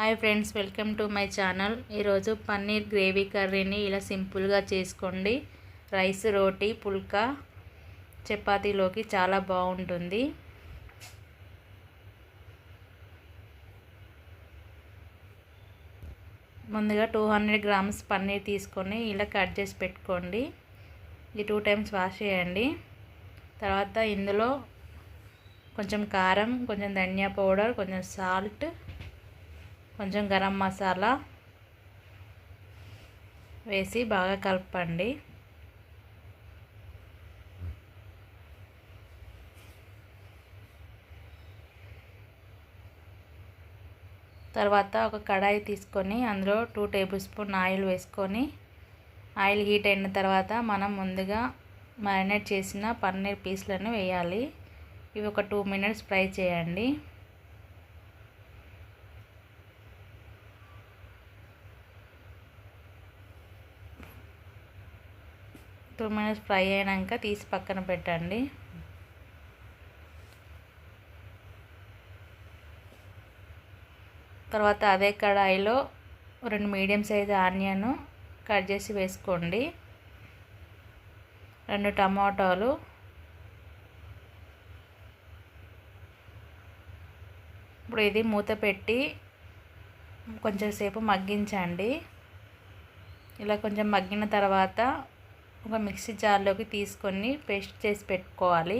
Hi friends welcome to my channel. ఈరోజు paneer gravy కర్రీని ఇలా సింపుల్గా చేసుకోండి. రైస్ రోటీ పుల్కా చపాతీలోకి చాలా బాగుంటుంది. ముందుగా టూ హండ్రెడ్ గ్రామ్స్ పన్నీర్ తీసుకొని ఇలా కట్ చేసి పెట్టుకోండి. ఈ టూ టైమ్స్ వాష్ చేయండి. తర్వాత ఇందులో కొంచెం కారం కొంచెం ధనియా పౌడర్ కొంచెం సాల్ట్ కొంచెం గరం మసాలా వేసి బాగా కలపండి. తర్వాత ఒక కడాయి తీసుకొని అందులో టూ టేబుల్ స్పూన్ ఆయిల్ వేసుకొని ఆయిల్ హీట్ అయిన తర్వాత మనం ముందుగా మ్యారినేట్ చేసిన పన్నీర్ పీస్లను వేయాలి. ఇవి ఒక టూ మినిట్స్ ఫ్రై చేయండి. టూ మినిట్స్ ఫ్రై అయినాక తీసి పక్కన పెట్టండి. తర్వాత అదే కడాయిలో రెండు మీడియం సైజ్ ఆనియన్ కట్ చేసి వేసుకోండి. రెండు టమాటాలు. ఇప్పుడు ఇది మూత పెట్టి కొంచెం సేపు మగ్గించండి. ఇలా కొంచెం మగ్గిన తర్వాత ఒక మిక్సీ జార్లోకి తీసుకొని పేస్ట్ చేసి పెట్టుకోవాలి.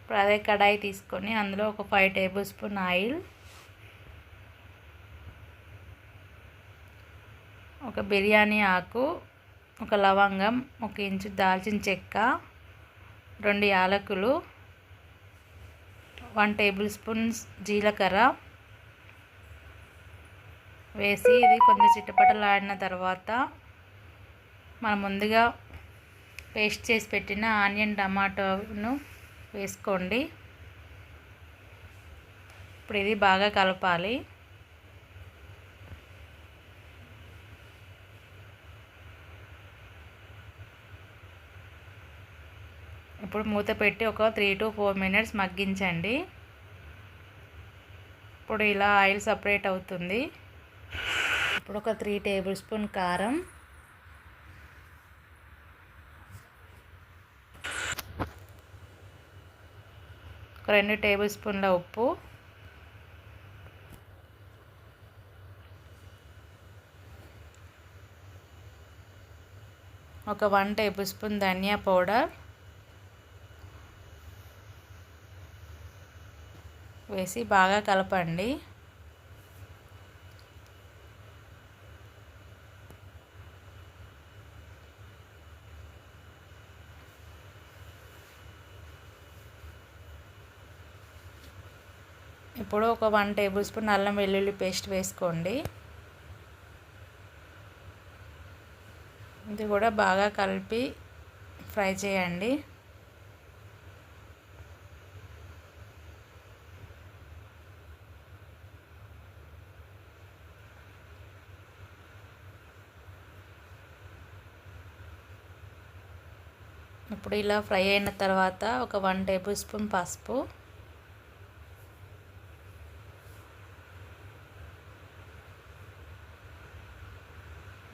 ఇప్పుడు అదే కడాయి తీసుకొని అందులో ఒక ఫైవ్ టేబుల్ స్పూన్ ఆయిల్ ఒక బిర్యానీ ఆకు ఒక లవంగం ఒక ఇంచు దాల్చిన చెక్క రెండు యాలకులు వన్ టేబుల్ స్పూన్ జీలకర్ర వేసి ఇది కొంచెం చిట్టపటలాడిన తర్వాత మనం ముందుగా పేస్ట్ చేసి పెట్టిన ఆనియన్ టమాటోను వేసుకోండి. ఇప్పుడు ఇది బాగా కలపాలి. ఇప్పుడు మూత పెట్టి ఒక త్రీ టు ఫోర్ మినిట్స్ మగ్గించండి. ఇప్పుడు ఇలా ఆయిల్ సపరేట్ అవుతుంది. ఇప్పుడు ఒక త్రీ టేబుల్ స్పూన్ కారం. ఒక రెండు టేబుల్ స్పూన్ల ఉప్పు. ఒక వన్ టేబుల్ స్పూన్ ధనియా పౌడర్. వేసి బాగా కలపండి. ఇప్పుడు ఒక వన్ టేబుల్ స్పూన్ అల్లం వెల్లుల్లి పేస్ట్ వేసుకోండి. ఇది కూడా బాగా కలిపి ఫ్రై చేయండి. ఇప్పుడు ఇలా ఫ్రై అయిన తర్వాత ఒక వన్ టేబుల్ స్పూన్ పసుపు.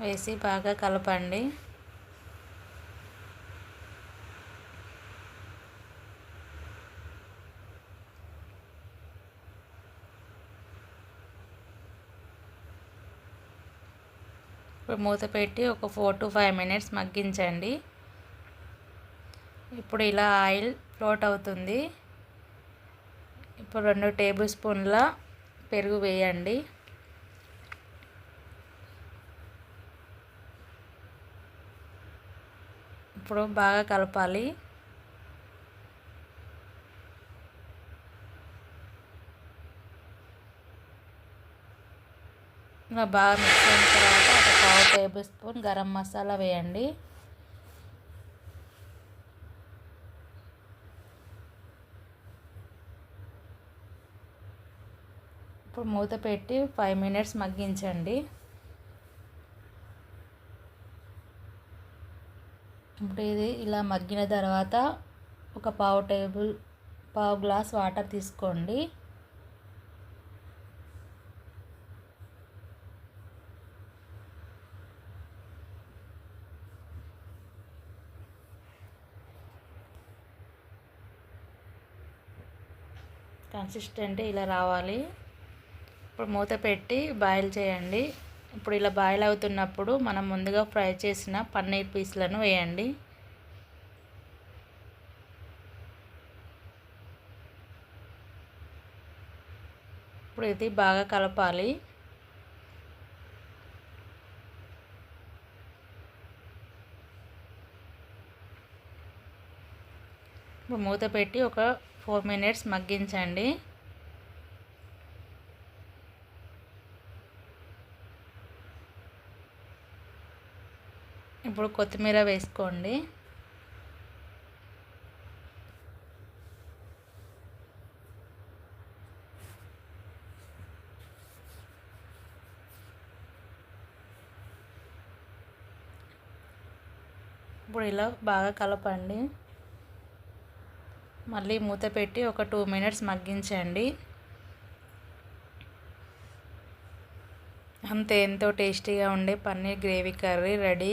వేసి బాగా కలపండి. ఇప్పుడు మూత పెట్టి ఒక ఫోర్ టు ఫైవ్ మినిట్స్ మగ్గించండి. ఇప్పుడు ఇలా ఆయిల్ ఫ్లోట్ అవుతుంది. ఇప్పుడు రెండు టేబుల్ స్పూన్ల పెరుగు వేయండి. ఇప్పుడు బాగా కలపాలి. ఇలా బాగా మిక్స్ అయిన తర్వాత ఒక పావు టేబుల్ స్పూన్ గరం మసాలా వేయండి. ఇప్పుడు మూత పెట్టి ఫైవ్ మినిట్స్ మగ్గించండి. ఇప్పుడు ఇది ఇలా మగ్గిన తర్వాత ఒక పావు టేబుల్ పావు గ్లాస్ వాటర్ తీసుకోండి. కన్సిస్టెంట్ ఇలా రావాలి. ఇప్పుడు మూత పెట్టి బాయిల్ చేయండి. ఇప్పుడు ఇలా బాయిల్ అవుతున్నప్పుడు మనం ముందుగా ఫ్రై చేసిన పన్నీర్ పీస్లను వేయండి. ఇప్పుడు ఇది బాగా కలపాలి. ఇప్పుడు మూత పెట్టి ఒక ఫోర్ మినిట్స్ మగ్గించండి. ఇప్పుడు కొత్తిమీర వేసుకోండి. ఇప్పుడు ఇలా బాగా కలపండి. మళ్ళీ మూత పెట్టి ఒక టూ మినిట్స్ మగ్గించండి. అంతే ఎంతో టేస్టీగా ఉండే paneer gravy curry ready.